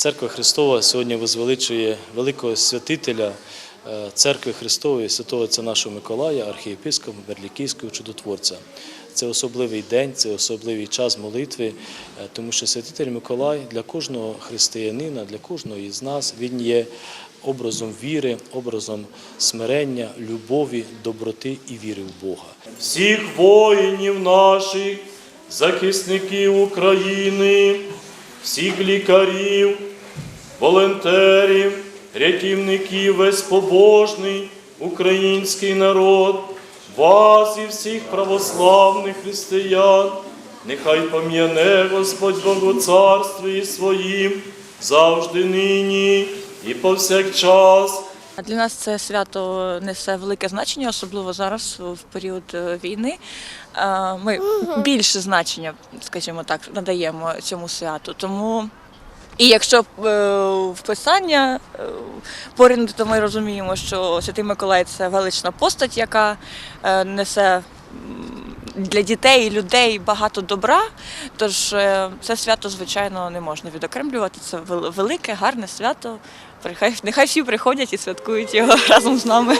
Церква Христова сьогодні возвеличує великого святителя е, Церкви Христової, святого Отця нашого Миколая, архієпископа Берлікійського чудотворця. Це особливий день, це особливий час молитви, е, тому що святитель Миколай для кожного християнина, для кожного із нас він є образом віри, образом смирення, любові, доброти і віри в Бога. всіх воїнів наших, захисників України, всіх лікарів, волонтерів, рятівників, весь побожний український народ, вас і всіх православних християн, нехай пом'яне Господь Богу у царстві своїм, завжди нині і повсякчас. А Для нас це свято несе велике значення, особливо зараз в період е, війни. Е, Ми більше значення, скажімо так, надаємо цьому святу. Тому і якщо е, в писання е, то ми розуміємо, що Святий Миколай це велична постать, яка несе для дітей і людей багато добра. Тож це свято, звичайно, не можна відокремлювати. Це велике, гарне свято. Нехай, нехай всі приходять і святкують його разом з нами.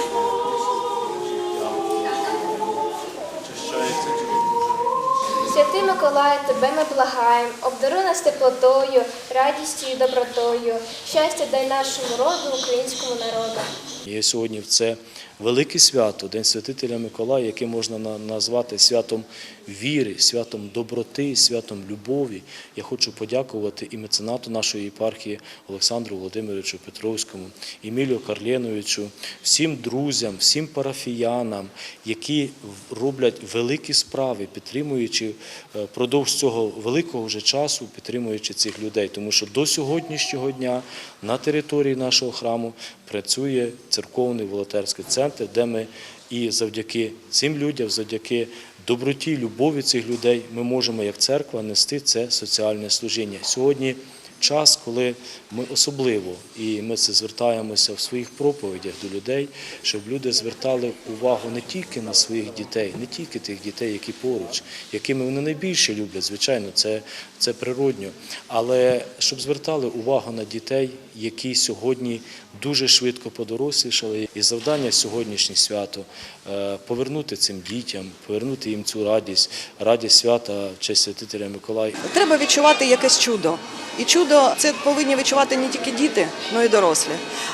Святий Миколай, тебе ми благаємо, обдаруй нас теплотою, радістю і добротою. Щастя дай нашому роду, українському народу. Я сьогодні в це велике свято, День Святителя Миколая, яке можна назвати святом віри, святом доброти, святом любові. Я хочу подякувати і меценату нашої єпархії Олександру Володимировичу Петровському, Емілію Карленовичу, всім друзям, всім парафіянам, які роблять великі справи, підтримуючи е, впродовж цього великого вже часу, підтримуючи цих людей. Тому що до сьогоднішнього дня на території нашого храму працює церковний волонтерський центр, де ми і завдяки цим людям, завдяки доброті, любові цих людей, ми можемо як церква нести це соціальне служіння. Сьогодні час, коли ми особливо, і ми це звертаємося в своїх проповідях до людей, щоб люди звертали увагу не тільки на своїх дітей, не тільки тих дітей, які поруч, якими вони найбільше люблять, звичайно, це, це природньо, але щоб звертали увагу на дітей, які сьогодні дуже швидко подорослішали. І завдання сьогоднішнє свято е, повернути цим дітям, повернути їм цю радість, радість свята в честь святителя Миколая. Треба відчувати якесь чудо. І чудо це повинні відчувати не тільки діти, але й дорослі.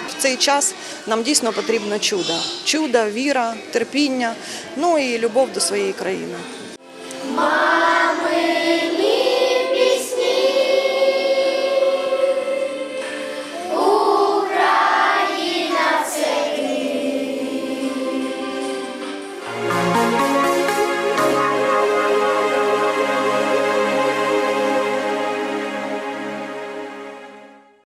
В цей час нам дійсно потрібно чудо. Чудо, віра, терпіння, ну і любов до своєї країни.